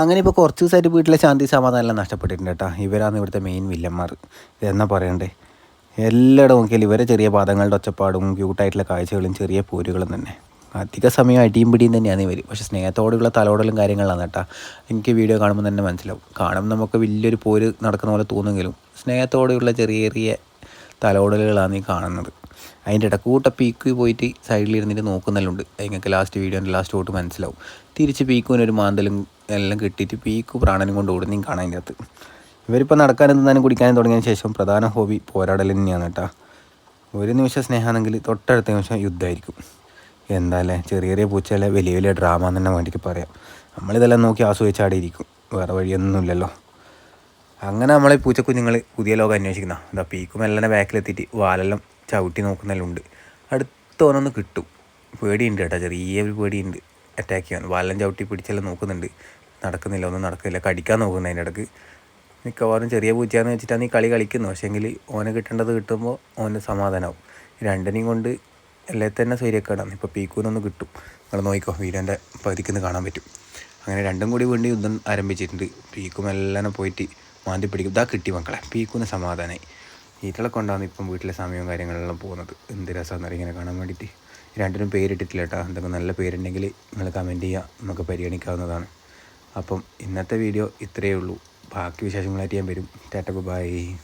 അങ്ങനെ ഇപ്പോൾ കുറച്ച് ദിവസമായിട്ട് വീട്ടിലെ ശാന്തി സമാധാനം എല്ലാം നഷ്ടപ്പെട്ടിട്ടുണ്ട് കേട്ടോ. ഇവരാണ് ഇവിടുത്തെ മെയിൻ വില്ലന്മാർ ഇതെന്നാ പറയണ്ടേ? എല്ലായിടം നോക്കിയാൽ ഇവരെ ചെറിയ പാദങ്ങളുടെ ഒച്ചപ്പാടും ക്യൂട്ടായിട്ടുള്ള കാഴ്ചകളും ചെറിയ പോരുകളും തന്നെ. അധിക സമയം അടിയും പിടിയും തന്നെയാണ് ഇവർ പക്ഷേ സ്നേഹത്തോടെയുള്ള തലോടലും കാര്യങ്ങളാണ് കേട്ടോ. എനിക്ക് വീഡിയോ കാണുമ്പോൾ തന്നെ മനസ്സിലാവും. കാണുമ്പോൾ നമുക്ക് വലിയൊരു പോര് നടക്കുന്ന പോലെ തോന്നുമെങ്കിലും സ്നേഹത്തോടെയുള്ള ചെറിയ ചെറിയ തലോടലുകളാണ് ഈ കാണുന്നത്. അതിന്റെ ഇടക്കൂട്ട പീക്ക് പോയിട്ട് സൈഡിലിരുന്നിട്ട് നോക്കുന്നെല്ലുണ്ട് നിങ്ങൾക്ക് ലാസ്റ്റ് വീഡിയോന്റെ ലാസ്റ്റ് തൊട്ട് മനസ്സിലാവും. തിരിച്ച് പീക്കുവിനൊരു മാന്തലും എല്ലാം കിട്ടിയിട്ട് പീക്ക് പ്രാണനും കൊണ്ട് ഓടുന്നതും കാണാൻ അതിന്റെ അകത്ത്. ഇവരിപ്പോൾ നടക്കാനും തിന്നാനും കുടിക്കാനും തുടങ്ങിയതിന് ശേഷം പ്രധാന ഹോബി പോരാടൽ തന്നെയാണ് കേട്ടോ ഒരു നിമിഷം സ്നേഹമാണെങ്കിൽ തൊട്ടടുത്ത നിമിഷം യുദ്ധമായിരിക്കും. എന്താല്ലേ ചെറിയ ചെറിയ പൂച്ചകളെ വലിയ വലിയ ഡ്രാമ എന്ന് തന്നെ വേണ്ടിക്ക് പറയാം. നമ്മളിതെല്ലാം നോക്കി ആസ്വദിച്ചാടിയിരിക്കും വേറെ വഴിയൊന്നുമില്ലല്ലോ അങ്ങനെ നമ്മളെ പൂച്ചക്കുഞ്ഞുങ്ങൾ പുതിയ ലോകം അന്വേഷിക്കുന്ന. എന്താ പീക്കും എല്ലാം ബാക്കിലെത്തിയിട്ട് വാലെല്ലാം ചവിട്ടി നോക്കുന്നതിലുണ്ട്. അടുത്ത് ഓരോന്ന് കിട്ടും. പേടിയുണ്ട് കേട്ടോ. ചെറിയ ഒരു പേടിയുണ്ട്. അറ്റാക്ക് ചെയ്യാൻ. വാലെല്ലാം ചവിട്ടി പിടിച്ചെല്ലാം നോക്കുന്നുണ്ട്. നടക്കുന്നില്ല ഒന്നും നടക്കുന്നില്ല കടിക്കാൻ നോക്കുന്നത് അതിന്റെ ഇടയ്ക്ക്. മിക്കവാറും ചെറിയ പൂച്ചയാന്ന് വെച്ചിട്ടാണ് ഈ കളി കളിക്കുന്നത്. പക്ഷേങ്കിൽ ഓനെ കിട്ടേണ്ടത് കിട്ടുമ്പോൾ ഓന് സമാധാനമാവും രണ്ടിനെയും കൊണ്ട് എല്ലാം തന്നെ സ്വൈര്യക്കേടാണ് ഇപ്പോൾ പീക്കൂനൊന്ന് കിട്ടും. നിങ്ങൾ നോക്കിക്കോ വീടിന്റെ പകുതിക്കുന്ന് കാണാൻ പറ്റും. അങ്ങനെ രണ്ടും കൂടി വീണ്ടും യുദ്ധം ആരംഭിച്ചിട്ടുണ്ട്. പീക്കും എല്ലാം പോയിട്ട് മാന്തി പിടിക്കും. ഇതാ കിട്ടി മക്കളെ. പീക്കൂന് സമാധാനമായി ഈറ്റളെ കൊണ്ടാണ് ഇപ്പം വീട്ടിലെ സമയവും കാര്യങ്ങളെല്ലാം പോകുന്നത്. എന്ത് രസമാണെന്ന് ഇങ്ങനെ കാണാൻ വേണ്ടിയിട്ട്. രണ്ടിനും പേരിട്ടിട്ടില്ല കേട്ടോ. എന്തൊക്കെ നല്ല പേരുണ്ടെങ്കിൽ നിങ്ങൾ കമന്റ് ചെയ്യുക. നമുക്ക് പരിഗണിക്കാവുന്നതാണ്. അപ്പം ഇന്നത്തെ വീഡിയോ ഇത്രയേ ഉള്ളൂ. ബാക്കി വിശേഷങ്ങളായിട്ട് ഞാൻ വരും. Tata bye.